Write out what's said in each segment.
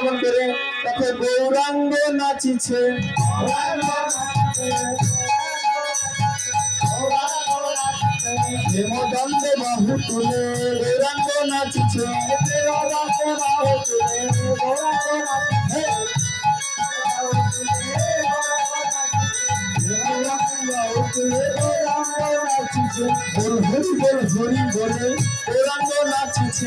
কেমন করে দেখো গৌরাঙ্গ নাচিছে। হেমদন্দ বাহু তুলে গৌরাঙ্গ নাচিছে। বল হরি বল হরি, বলে গৌরাঙ্গ নাচিছে।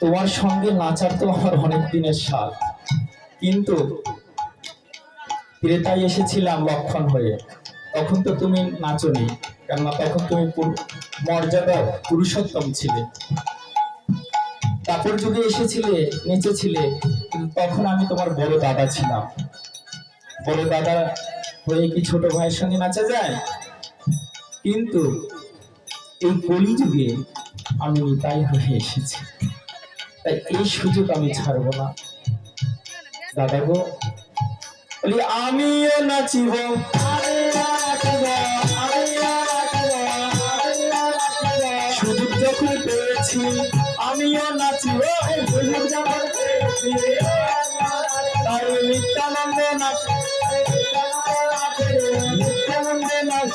তোমার সঙ্গে নাচার তো আমার অনেক দিনের স্বাদ। কিন্তু ত্রেতায় এসেছিলাম লক্ষণ হয়ে। তখন তো তুমি নাচনি, কেননা তখন তুমি মর্যাদা পুরুষোত্তম ছিলে। তারপর যুগে এসেছিলে, নেচেছিলে, কিন্তু তখন আমি তোমার বড় দাদা ছিলাম। বড় দাদা হয়ে কি ছোট ভাইয়ের সঙ্গে নাচা যায়? কিন্তু এই কলিযুগে আমি নিতাই হয়ে এসেছি। তাই এই সুযোগ আমি ছাড়বো না। দাদা গো বলি, আমিও নাচিব। সুযোগ যখন পেয়েছি, আমিও নাচিব। সুযোগ যখন পেয়েছি তাই নিত্যানন্দে নাচ নিত্যানন্দে নাচ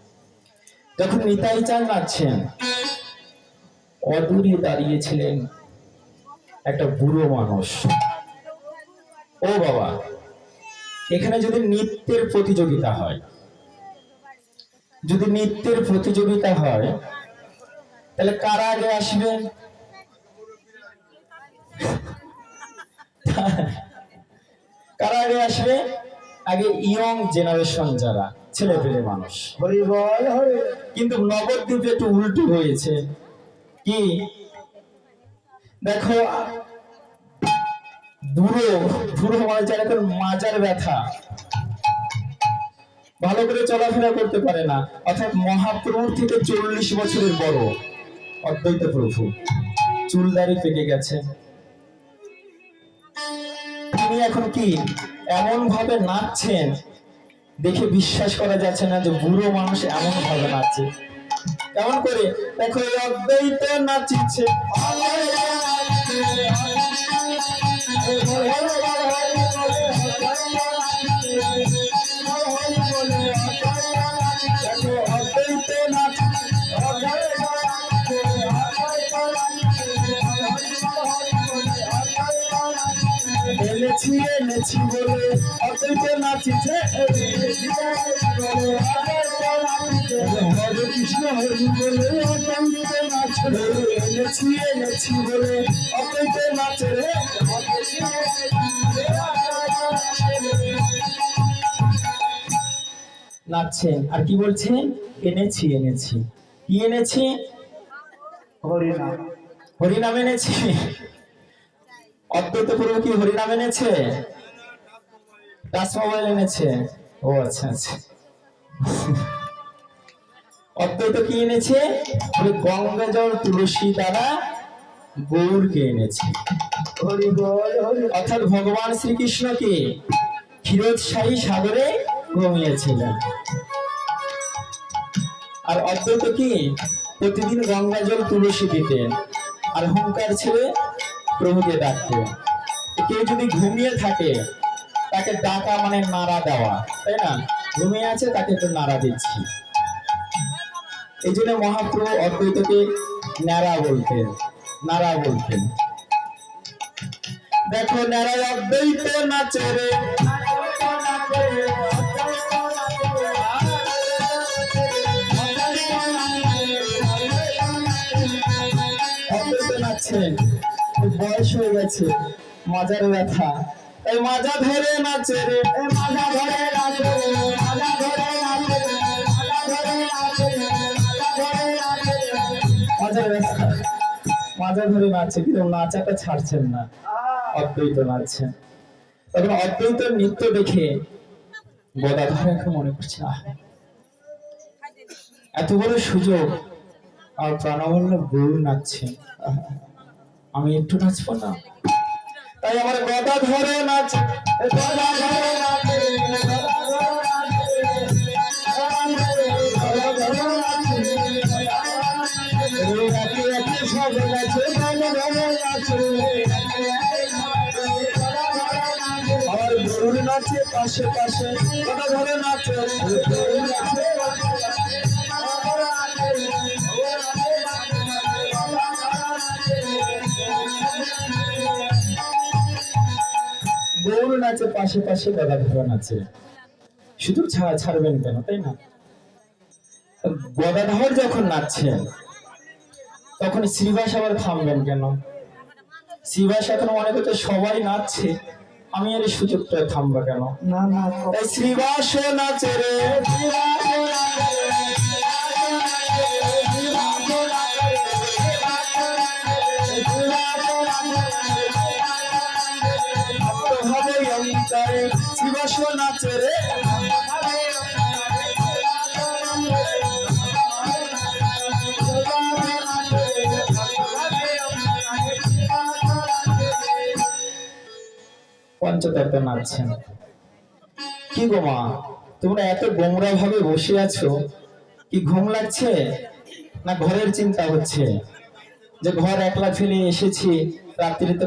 যখন নিতাই চাঁদ নাচছেন অদূরে দাঁড়িয়েছিলেন একটা বুড়ো মানুষ। ও বাবা, এখানে যদি নৃত্যের প্রতিযোগিতা হয়, যদি নৃত্যের প্রতিযোগিতা হয়, তাহলে কারা আগে আসবে কারা আগে আসবে? আগে ইয়ং জেনারেশন যারা। ছেলে পেলে মানুষ। হরি বল, হরি। কিন্তু নবদ্বীপে একটু উল্টো হয়েছে, কি? দেখো বুড়ো বুড়ো মানে যারা এখন মাজার ব্যথা। ভালো করে চলাফেরা করতে পারে না। অর্থাৎ মহাপ্রভুর থেকে চল্লিশ বছরের বড় অদ্বৈত প্রভু। চুলদারি পেকে গেছে। তিনি এখন কি? এমন ভাবে নাচছেন দেখে বিশ্বাস করা যাচ্ছে না যে বুড়ো মানুষ এমন ভাবে নাচছে কেমন করে দেখো অদ্বৈত নাচিছে দেখো এনেছি এনেছি বলে অদ্বৈত নাচিছে হরে কৃষ্ণ হরি বলে অদ্বৈত নাচে এনেছি এনেছি বলে অদ্বৈত নাচে রে। নাচছেন আর কি বলছে? এনেছি এনেছি। কি এনেছি? হরিনাম। হরিনাম এনেছি। প্রভু কি হরিনাম এনেছে? টাচ মোবাইল এনেছে। ও আচ্ছা আচ্ছা। অদ্বৈত কি এনেছে? গঙ্গা জল তুলসী দ্বারা গৌরকে এনেছে। অর্থাৎ ভগবান শ্রীকৃষ্ণকে ক্ষীরোৎসাহী সাগরে ঘুমিয়েছিলেন। আর অদ্বৈত কি? প্রতিদিন গঙ্গা জল তুলসী দিতেন। আর হুঙ্কার ছেড়ে প্রভুকে ডাকতে। কেউ যদি ঘুমিয়ে থাকে, তাকে ডাকা মানে নাড়া দেওয়া, তাই না? ঘুমিয়ে আছে, তাকে একটু নাড়া দিচ্ছি। এই জন্য মহাপ্রভু অদ্বৈতকে ন্যাড়া বলতেন, নাড়া বলতেন। দেখো নারায় অদ্বৈত নাচে গেছে মাজার ব্যথা। এই মাজা ধরে নাচে মাজা ধরে নাচে কিন্তু নাচাটা ছাড়ছেন না। অদ্বৈত নাচছেন। নৃত্য দেখে গদাধরকে মনে করছে এত বড় সুযোগ, আর প্রাণবল্ল গরু নাচছে আমি একটু নাচবো না তাই আমার গদা ধরে নাচ। ধরে নাচে পাশে পাশে গদা ধরে নাচে। নাচে পাশে পাশে গদাধর নাচে শুধু ছাড়া ছাড়বেন কেন তাই না? গদাধর যখন নাচছেন তখন শ্রীবাস আবার থামবেন কেন? শ্রীবাস এখন মনে করছে সবাই নাচছে আমি আর এই সুযোগটা থামবো কেন? না না শ্রীবাস নাচে রে ভাবে পঞ্চতত্ত্ব নাচছেন কি গো মা, তোমরা এত গোমরা ভাবে বসে আছো? কি ঘুম লাগছে? না ঘরের চিন্তা হচ্ছে? যে ঘর একলা ফেলে এসেছি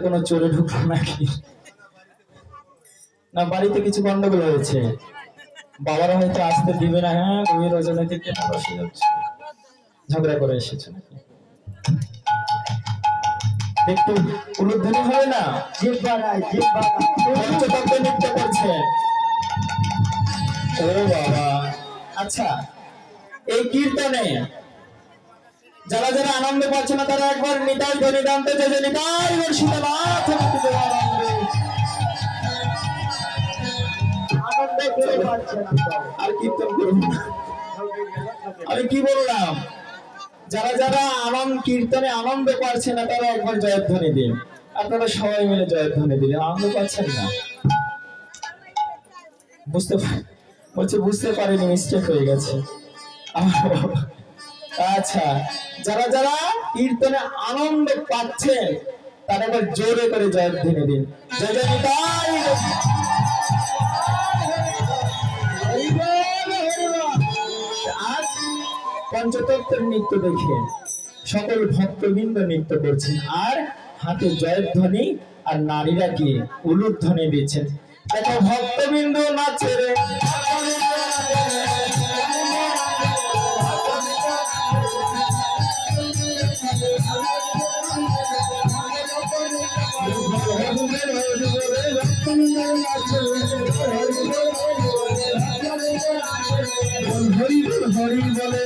কোনো চোরে ঢুকলো নাকি? না, বাড়িতে কিছু গন্ডগোল হয়েছে। বাবারা হয়তো আসতে দিবে না হ্যাঁ গভীর রাজনৈতিক বসে যাচ্ছে। ঝগড়া করে এসেছে নাকি? একটু উলুধ্বনি হয় না? পঞ্চতত্ত্ব নৃত্য করছে ও বাবা। আচ্ছা এই কীর্তনে যারা যারা আনন্দ পাচ্ছে না তারা একবার নিতাই ধ্বনি দানতে যে নিতাই তো। আর কীর্তন করুন আমি কি বললাম? যারা যারা আনন্দ, কীর্তনে আনন্দ পাচ্ছে না, তারা একবার জয়ধ্বনি দিন। আপনারা সবাই মিলে জয়ধ্বনি দিলেন আনন্দ পাচ্ছেন না? বুঝতে বলছে, বুঝতে পারিনি মিস্টেক হয়ে গেছে। আচ্ছা যারা যারা কীর্তনে আনন্দ পাচ্ছেন, তারা একবার জোরে করে জয়ধ্বনি দিন। জয় জয় পঞ্চতত্ত্বের নৃত্য দেখে সকল ভক্তবৃন্দ নৃত্য করছেন আর হাতে জয়ের ধ্বনি আর নারীরা কি উলুধ্বনি দিচ্ছেন দেখো ভক্তবৃন্দ নাচে রে। হরি বলে